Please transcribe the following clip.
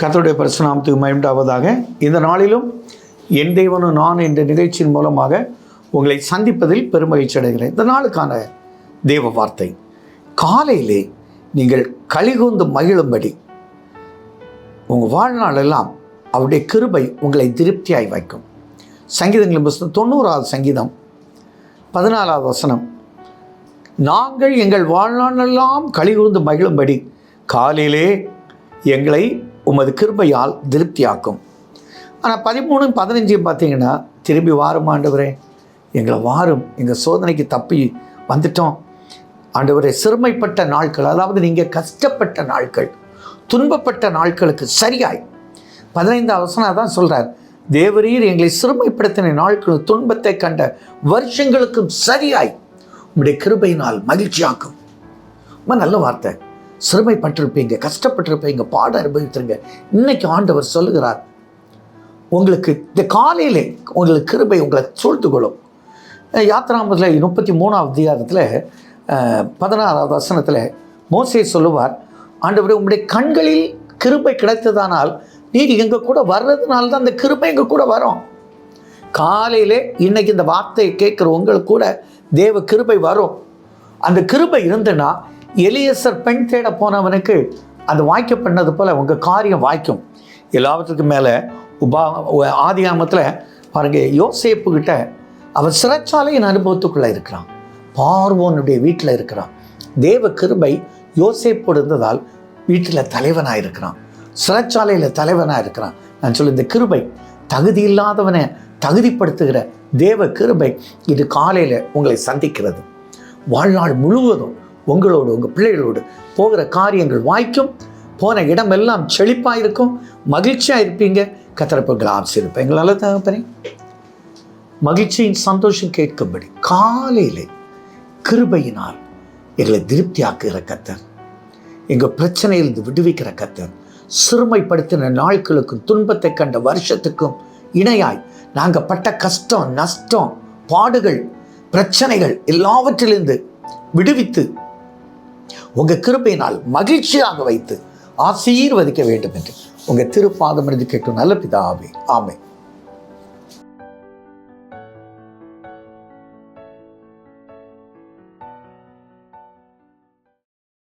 கர்த்தருடைய பரிசுநாமத்துக்கு மயம்டாவதாக இந்த நாளிலும் என் தெய்வனும் நான் என்ற நிகழ்ச்சியின் மூலமாக உங்களை சந்திப்பதில் பெருமகிழ்ச்சி அடைகிறேன். இந்த நாளுக்கான தெய்வ வார்த்தை காலையிலே நீங்கள் கலிகூந்து மகிழும்படி உங்கள் வாழ்நாளெல்லாம் அவருடைய கிருபை உங்களை திருப்தியாய் வைக்கும். சங்கீதங்களின் புஸ்தகம் தொண்ணூறாவது சங்கீதம் பதினாலாவது வசனம். நாங்கள் எங்கள் வாழ்நாளெல்லாம் கலிகூர்ந்து மகிழும்படி காலையிலே எங்களை உமது கிருபையால் திருப்தியாக்கும். ஆனால் பதிமூணு பதினஞ்சு பார்த்தீங்கன்னா திரும்பி வாரும் ஆண்டவரே. எங்களை வாரும். எங்கள் சோதனைக்கு தப்பி வந்துட்டோம். ஆண்டவரே சிறுமைப்பட்ட நாட்கள் அதாவது நீங்கள் கஷ்டப்பட்ட நாட்கள் துன்பப்பட்ட நாட்களுக்கு சரியாய். பதினைந்து வசனம் தான் சொல்கிறார் தேவரீர் எங்களை சிறுமைப்படுத்தின நாட்கள் துன்பத்தை கண்ட வருஷங்களுக்கும் சரியாய். உங்களுடைய கிருபையினால் மகிழ்ச்சியாக்கும். ரொம்ப நல்ல வார்த்தை. சிறுமைப்பட்டிருப்பீங்க கஷ்டப்பட்டிருப்பீங்க பாடம் அனுபவித்திருங்க. இன்னைக்கு ஆண்டவர் சொல்லுகிறார் உங்களுக்கு இந்த காலையிலே உங்களுக்கு கிருபை உங்களை சூழ்த்து கொள்ளும் யாத்திராமத்தில் முப்பத்தி மூணாவது அதிகாரத்தில் பதினாறாவது வசனத்தில் மோசே சொல்லுவார் ஆண்டவரே உங்களுடைய கண்களில் கிருபை கிடைத்ததானால் நீர் எங்கள் கூட வர்றதுனால தான் அந்த கிருபை எங்கள் கூட வரும். காலையிலே இன்னைக்கு இந்த வார்த்தையை கேட்குற உங்களுக்கு கூட தேவ கிருபை வரும். அந்த கிருபை இருந்துன்னா எலியசர் பெண் தேட போனவனுக்கு அது வாய்க்க பண்ணது போல் உங்கள் காரியம் வாய்க்கும். எல்லாவற்றுக்கும் மேலே உபா ஆதி ஆமத்தில் பாருங்கள் யோசேப்புக்கிட்ட அவன் சிறைச்சாலையின் அனுபவத்துக்குள்ளே இருக்கிறான். பார்வோனுடைய வீட்டில் இருக்கிறான். தேவ கிருபை யோசேப்போடு இருந்ததால் வீட்டில் தலைவனாக இருக்கிறான். சிறைச்சாலையில் தலைவனாக இருக்கிறான். நான் சொல்ல இந்த கிருபை தகுதி இல்லாதவனை தகுதிப்படுத்துகிற தேவ கிருபை இது காலையில் உங்களை சந்திக்கிறது. வாழ்நாள் முழுவதும் உங்களோடு உங்கள் பிள்ளைகளோடு போகிற காரியங்கள் வாய்க்கும் போன இடமெல்லாம் செழிப்பாக இருக்கும் மகிழ்ச்சியாக இருப்பீங்க கத்திரப்பங்களை ஆசிரிப்பேன் எங்களால் தகப்பனே மகிழ்ச்சியின் சந்தோஷம் கேட்கும்படி காலையிலே கிருபையினால் எங்களை திருப்தியாக்குகிற கத்தர் எங்கள் பிரச்சனையிலிருந்து விடுவிக்கிற கத்தர் சிறுமைப்படுத்தின நாட்களுக்கும் துன்பத்தை கண்ட வருஷத்துக்கும் இணையாய் நாங்கள் பட்ட கஷ்டம் நஷ்டம் பாடுகள் பிரச்சனைகள் எல்லாவற்றிலிருந்து விடுவித்து உங்கள் கிருப்பையினால் மகிழ்ச்சியாக வைத்து ஆசீர்வதிக்க வேண்டும் என்று உங்கள் திருப்பாதம் இருந்து கேட்கும் நல்ல பிதாவே. ஆமை